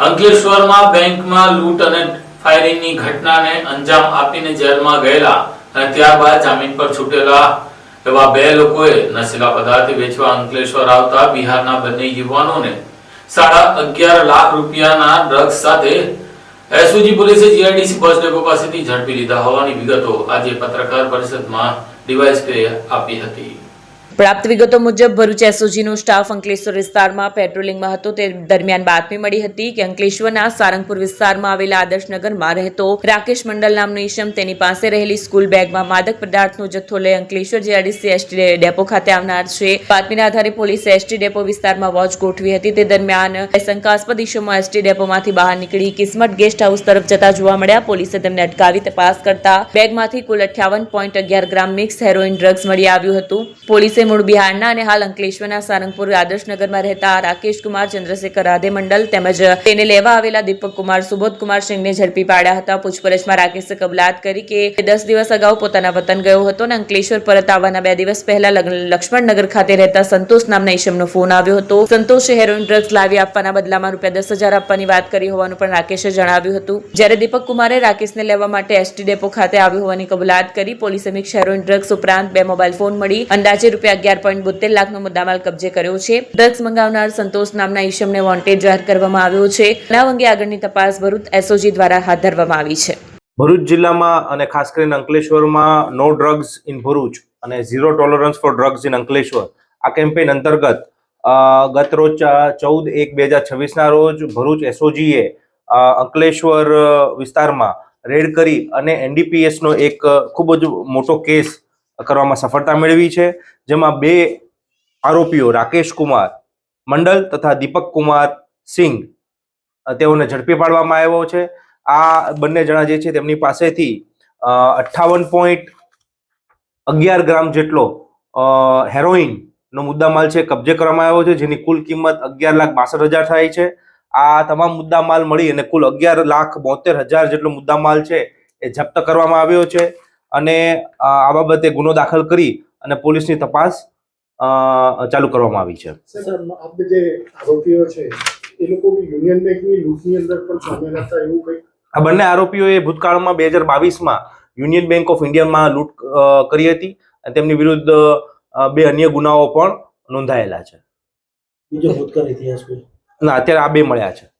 અંકલેશ્વરમાં બેંકમાં લૂંટ અને ફાયરિંગની ઘટનાને અંજામ આપીને જેલમાં ગયેલા અને ત્યારબાદ જામીન પર છૂટેલા એવા બે લોકોએ નશીલા પદાર્થ વેચવા અંકલેશ્વર આવતા બિહારના બંને યુવાનોને સાડા અગિયાર લાખ રૂપિયાના ડ્રગ્સ સાથે એસઓજી પોલીસે જીઆઈડીસી બસ ડેપો પાસેથી ઝડપી લીધા હોવાની વિગતો આજે પત્રકાર પરિષદમાં ડીવાયએસપીએ આપી હતી. પ્રાપ્ત વિગતો મુજબ, ભરૂચ એસઓજીનો સ્ટાફ અંકલેશ્વર વિસ્તારમાં પેટ્રોલિંગમાં હતો. તે દરમિયાન બાતમી મળી હતી કે અંકલેશ્વરના સારંગપુર વિસ્તારમાં આવેલા આદર્શનગરમાં રહેતો રાકેશ મંડલ નામનો ઈશમ તેની પાસે રહેલી સ્કૂલ બેગમાં માદક પદાર્થનો જથ્થો લઈ અંકલેશ્વર જીઆરડીસી એસટી ડેપો ખાતે આવનાર છે. બાતમીના આધારે પોલીસે એસટી ડેપો વિસ્તારમાં વોચ ગોઠવી હતી. તે દરમિયાન શંકાસ્પદ ઈશમો એસટી ડેપોમાંથી બહાર નીકળી કિસ્મત ગેસ્ટ હાઉસ તરફ જતા જોવા મળ્યા. પોલીસે તેમને અટકાવી તપાસ કરતા બેગમાંથી કુલ અઠ્યાવન પોઈન્ટ અગિયાર ગ્રામ મિક્સ હેરોઇન ડ્રગ્સ મળી આવ્યું હતું. પોલીસે મૂળ બિહારના અને હાલ અંકલેશ્વરના સારંગપુર આદર્શનગરમાં રહેતા રાકેશ કુમાર ચંદ્રશેખર રાધે મંડલ તેમજ તેને લેવા આવેલા દીપક કુમાર સુબોધ કુમાર સિંહને ઝડપી પાડ્યા હતા. પૂછપરછમાં રાકેશે કબલાત કરી કે દસ દિવસ અગાઉ પોતાના વતન ગયો હતો અને અંકલેશ્વર પરત આવવાના બે દિવસ પહેલા લક્ષ્મણનગર ખાતે રહેતા સંતોષ નામના ઈશમનો ફોન આવ્યો હતો. સંતોષે હેરોઇન ડ્રગ્સ લાવી આપવાના બદલામાં રૂપિયા દસ હજાર આપવાની વાત કરી હોવાનું પણ રાકેશે જણાવ્યું હતું. જ્યારે દીપક કુમારે રાકેશને લેવા માટે એસટી ડેપો ખાતે આવ્યો હોવાની કબૂલાત કરી, પોલીસે મિક્સ હેરોઇન ડ્રગ્સ ઉપરાંત બે મોબાઈલ ફોન મળી. અંદાજે રૂપિયા અગિયાર પોઈન્ટ બોતેર લાખનો મુદ્દામાલ કબજે કર્યો છે. ડ્રગ્સ મંગાવનાર સંતોષ નામના ઈશમને વોન્ટેડ જાહેર કરવામાં આવ્યો છે. બનાવ અંગે આગળની તપાસ ભરૂચ એસઓજી દ્વારા હાથ ધરવામાં આવી છે. ભરૂચ જિલ્લામાં અને ખાસ કરીને અંકલેશ્વરમાં નો ડ્રગ્સ ઇન ભરૂચ અને zero tolerance for drugs in Ankleshwar. આ કેમ્પેઇન અંતર્ગત ગત રોજ ચૌદ એક બે હજાર છવ્વીસના રોજ ભરૂચ એસઓજીએ અંકલેશ્વર વિસ્તારમાં રેડ કરી અને એનડીપીએસનો એક ખૂબ જ મોટો કેસ કરવામાં સફળતા મેળવી છે. જેમાં બે આરોપીઓ રાકેશ કુમાર મંડલ તથા દીપક કુમાર સિંઘ તેઓને ઝડપી પાડવામાં આવ્યો છે. આ બંને જણા જે છે તેમની પાસેથી અઠ્ઠાવન પોઈન્ટ અગિયાર ગ્રામ જેટલો હેરોઇનનો મુદ્દામાલ છે કબજે કરવામાં આવ્યો છે, જેની કુલ કિંમત અગિયાર લાખ બાસઠ હજાર થાય છે. આ તમામ મુદ્દામાલ મળી અને કુલ અગિયાર લાખ બોતેર હજાર જેટલો મુદ્દામાલ છે એ જપ્ત કરવામાં આવ્યો છે. અને આ બાબતે ગુનો દાખલ કરી અને પોલીસની તપાસ ચાલુ કરવામાં આવી છે. આપણે જે આરોપીઓ છે એ લોકો યુનિયન બેંકની લૂંટની અંદર પણ સામેલ હતા એવું કંઈક? આ બંને આરોપીઓએ ભૂતકાળમાં બે હજાર બાવીસમાં યુનિયન બેંક ઓફ ઇન્ડિયામાં લૂંટ કરી હતી અને તેમની વિરુદ્ધ બે અન્ય ગુનાઓ પણ નોંધાયેલા છે. બીજો ભૂતકાળ ઇતિહાસ ના અત્યારે આ બે મળ્યા છે.